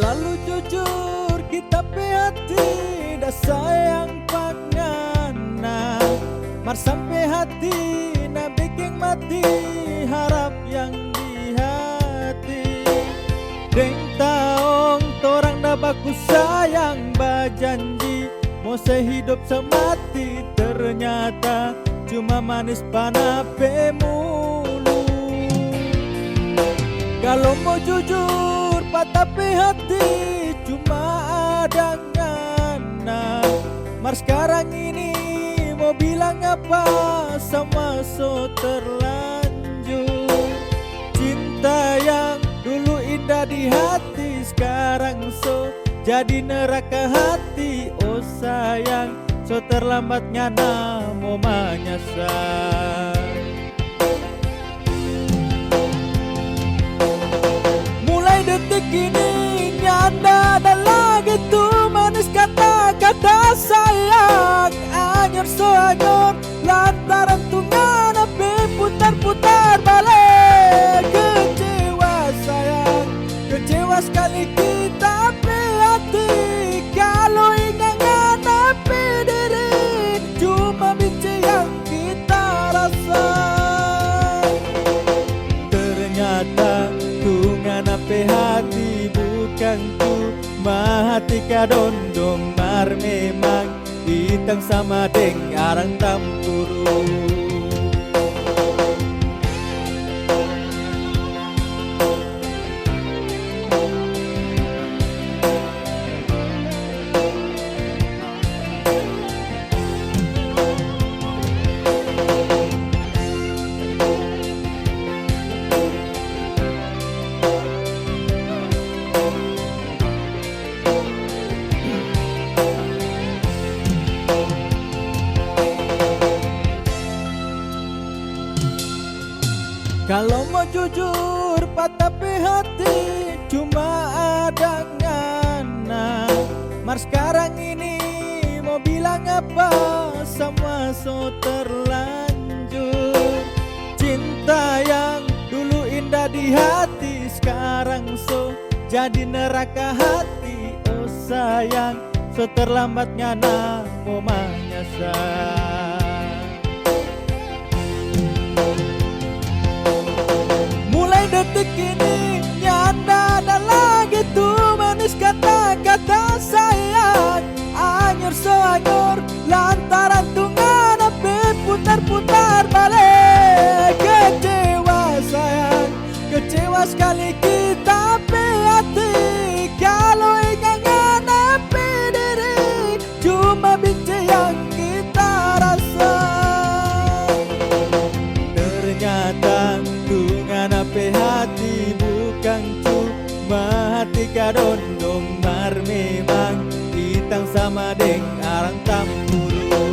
Selalu jujur kita pehati, Dah sayang pangana Mar sampai hati Nah bikin mati Harap yang di hati. Deng taong Torang dah baku sayang Bajanji Mau sehidup semati Ternyata. Cuma manis panapemu Kalau mau jujur hati cuma ada ngana. Mar sekarang ini mau bilang apa sama so terlanjur Cinta yang dulu indah di hati sekarang so jadi neraka hati. Oh sayang so terlambatnya mau menyesal. Mulai detik ini hati bukan tu Mahati kadondong mar memang Ditang sama deng arang tampuru Kalau mau jujur tapi hati cuma ada ngana. Mar sekarang ini mau bilang apa? Sama so terlanjur. Cinta yang dulu indah di hati sekarang so jadi neraka hati. Oh sayang so terlambatnya mau menyesal detik ini nyanda ada lagi tuh manis kata-kata sayang. Anyur so anyur lantaran tungan api putar-putar balik kadondong Mar memang ditang sama deng arang tampuru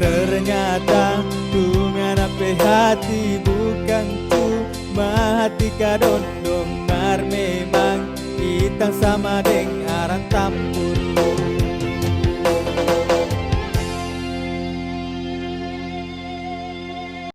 Ternyata tungan ape hati bukan cuma hati. Kadondong Mar memang ditang sama deng